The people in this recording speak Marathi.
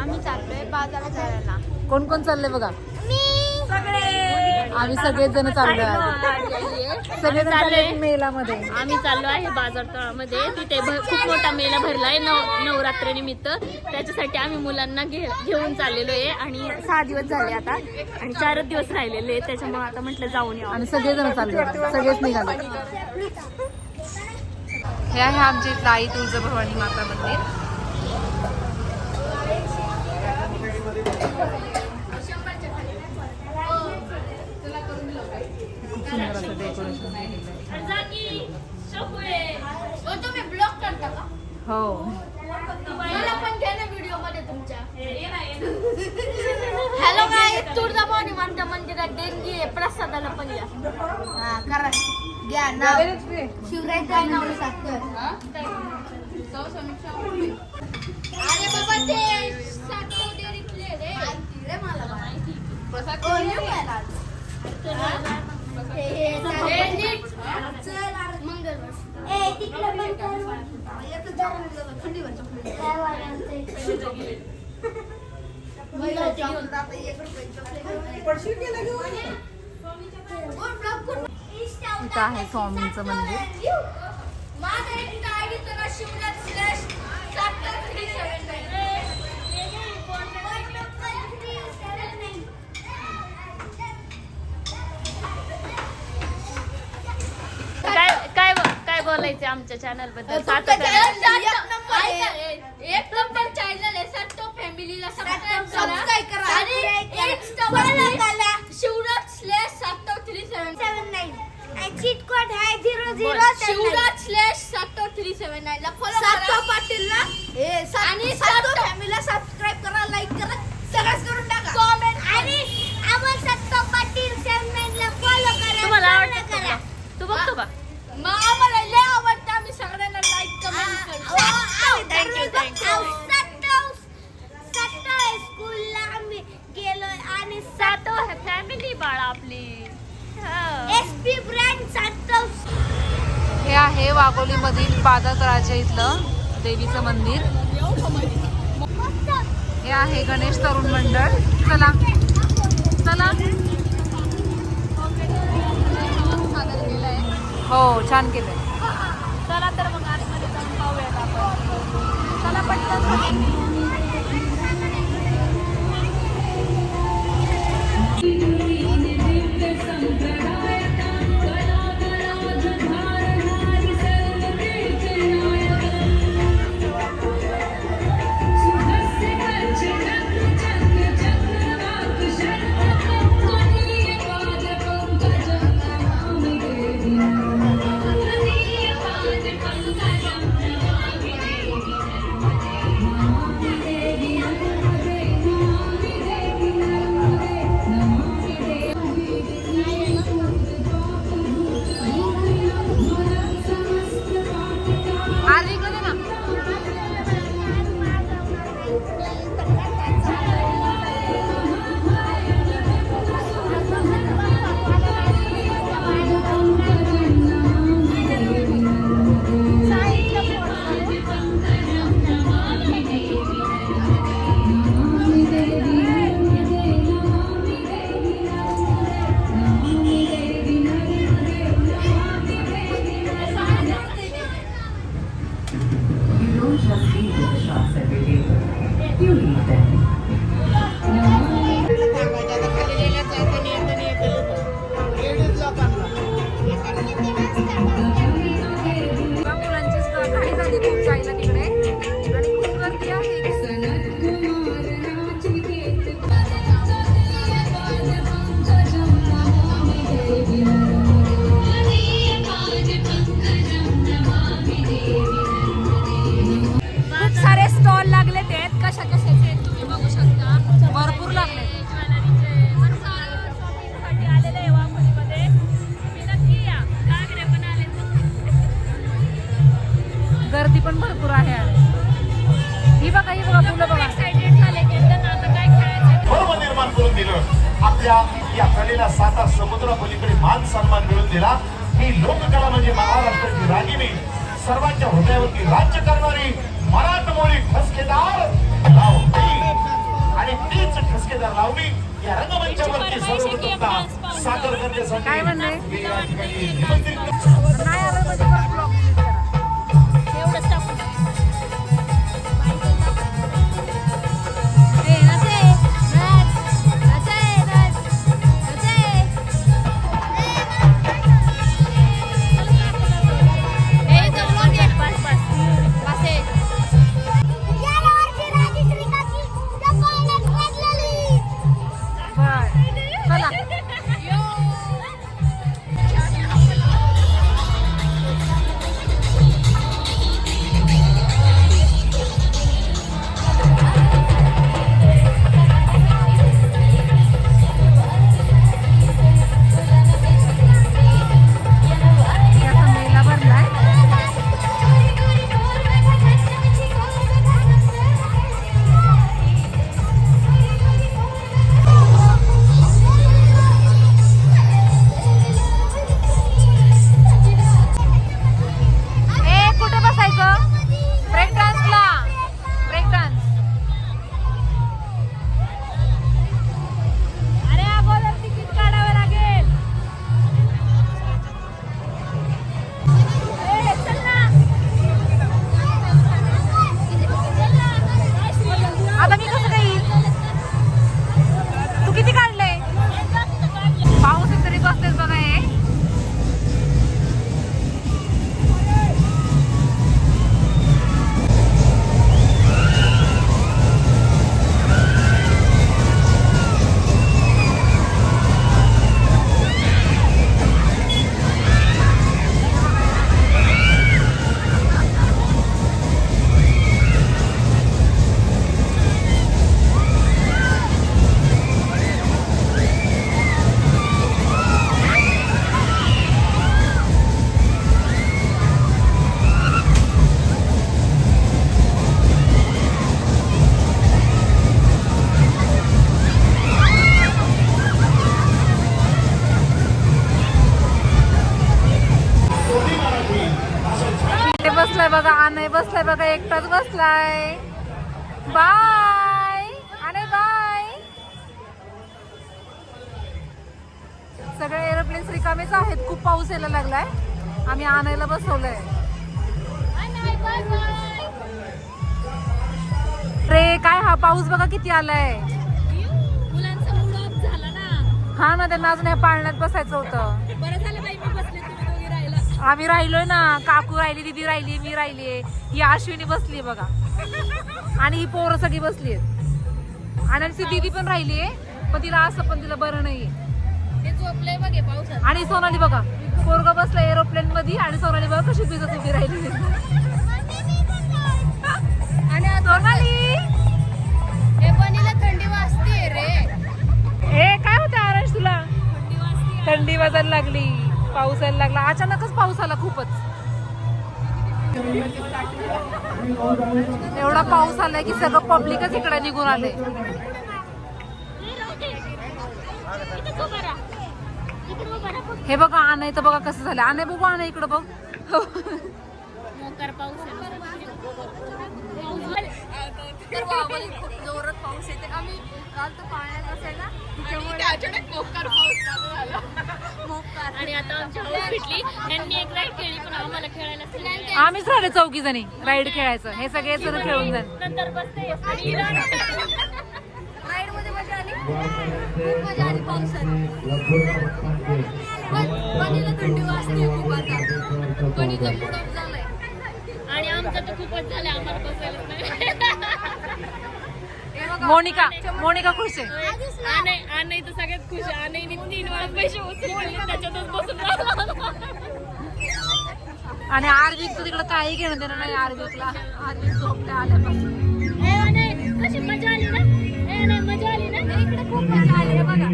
आम्ही चाललोय बाजारात जायला. कोण कोण चाललंय बघा? मी. सगळे. आम्ही सगळेच जण चाललोय. आज. सगळेजण चालले मेलामध्ये. आम्ही चाललो आहे बाजार तळामध्ये. तिथे खूप मोठा मेळा भरलाय नव नवरात्रीनिमित्त त्याच्यासाठी आम्ही मुलांना घे घेऊन चाललेलो आहे. आणि सहा दिवस झाले आता. आणि चारच दिवस राहिलेले आहेत. त्याच्यामुळे आता म्हटलं जाऊन यावं आणि सगळेजण चालले. सगळेच निघाले. हे आहे आमचे आई तुळजाभवानी माता मंदिर. खूप सुंदर असं डेकोरेशन हो मला पण घ्या ना व्हिडिओमध्ये तुमच्या हॅलो काय तुळजाभवानी माता मंदिरात देणगी आहे प्रसादाला पण या. हा करा. घ्या नाव शिवराय काय नाव सांगतोय? अरे बाबा ते मला करून? इथं आहे स्वामींचं मंदिर माझा एक आयडी तर ना Shivraj slash chapter three seven nine. काय काय काय बोलायचं आमच्या चॅनलबद्दल. एक नंबर आहे. एक नंबर चॅनल आहे. सत्तो फॅमिलीला सबस्क्राईब करा. आणि इंस्टाग्रामला Shivraj slash Satav three seven seven nine cheat code आहे zero zero Shivraj slash Satav three seven nine ला फॉलो करा. पाटील ना आणि सातव फॅमिलीला सबस्क्राईब हे आहे वाघोली मधील इथलं देवीचं मंदिर. हे आहे गणेश तरुण मंडळ. चला. चला. हो छान केलंय. चला तर मग आतमध्ये जाऊन पाहूयात आपण. चला पटकन. भरपूर लागले. गर्दी पण भरपूर आहे ही बघा ही बघा फुलं बघा. धर्म निर्माण करून दिलं. आपल्या या कलेला साता समुद्र पलीकडे मान सन्मान मिळून दिला. ही लोककला म्हणजे महाराष्ट्राची रागिणी सर्वांच्या हृदयावरती राज्य करणारी मराठमोळी ठसकेदार. आणि तीच ठसकेदार लावली या रंगमंचावरती सर्वप्रथमता सादर करण्यासाठी बघा एकटाच बसलाय. बाय. आणि बाय. सगळे एरोप्लेन रिकामेच आहेत. खूप पाऊस यायला लागलाय. आम्ही आणायला बसवलंय. रे काय हा पाऊस बघा किती आलाय. मुलांचा मूड ऑफ झाला ना. हा ना त्यांना अजून ह्या पाळण्यात बसायचं होतं. आम्ही राहिलोय ना काकू राहिली दिदी राहिली मी राहिली ही अश्विनी बसली बघा. आणि ही पोरं सगळी बसली आणि आमची दिदी पण राहिली आहे पण तिला असं पण तिला बरं नाहीये. आणि सोनाली बघा पोरग बसला एरोप्लेन मध्ये आणि सोनाली बघा कशी भिजत उभी राहिली. आणि सोनाली! हे थंडी वाजते रे. ए काय होतं आरश तुला? थंडी वाजायला लागली. पाऊस यायला लागला. अचानकच पाऊस आला खूपच. एवढा पाऊस आलाय की सगळं पब्लिकच इकडे निघून आले हे बघा आणय तर बघा कसं झालं आणय बघू आणय इकडं बघ. मोकार पाऊस जोरात पाऊस येते. आम्ही काल तर पाण्यात असायला त्याच्यामुळे अचानक मोकार पाऊस चालू झाला. मोकार. आणि आता आमची हाऊस फिटली. यांनी एक राईड खेळली पण आम्हाला खेळायला नाही. आम्हीच राहिले चौकी जणी राईड खेळायचं. हे सगळे जण खेळून जाण नंतर बसते आणि राईडमध्ये मजा आली. खूप मजा आली पावसात पण बनीला थंडी वाजते खूप आता. बनीचा मूड ऑफ झालाय. आणि आमचं तर खूपच झालं आम्हाला बसायला नाही. मोनिका मोनिका खुश आहे. आनय तर सगळ्यात खुश आहे. आनयने तीन वेळा पैसे उचलले. त्याच्यातच बसून. आणि आरबीचं तिकडं काही घेणं देणं नाही आरबीला आरबी झोपते आल्यापासून. कशी मजा आली ना? मजा आली ना? इकडे खूप मजा आली बघा.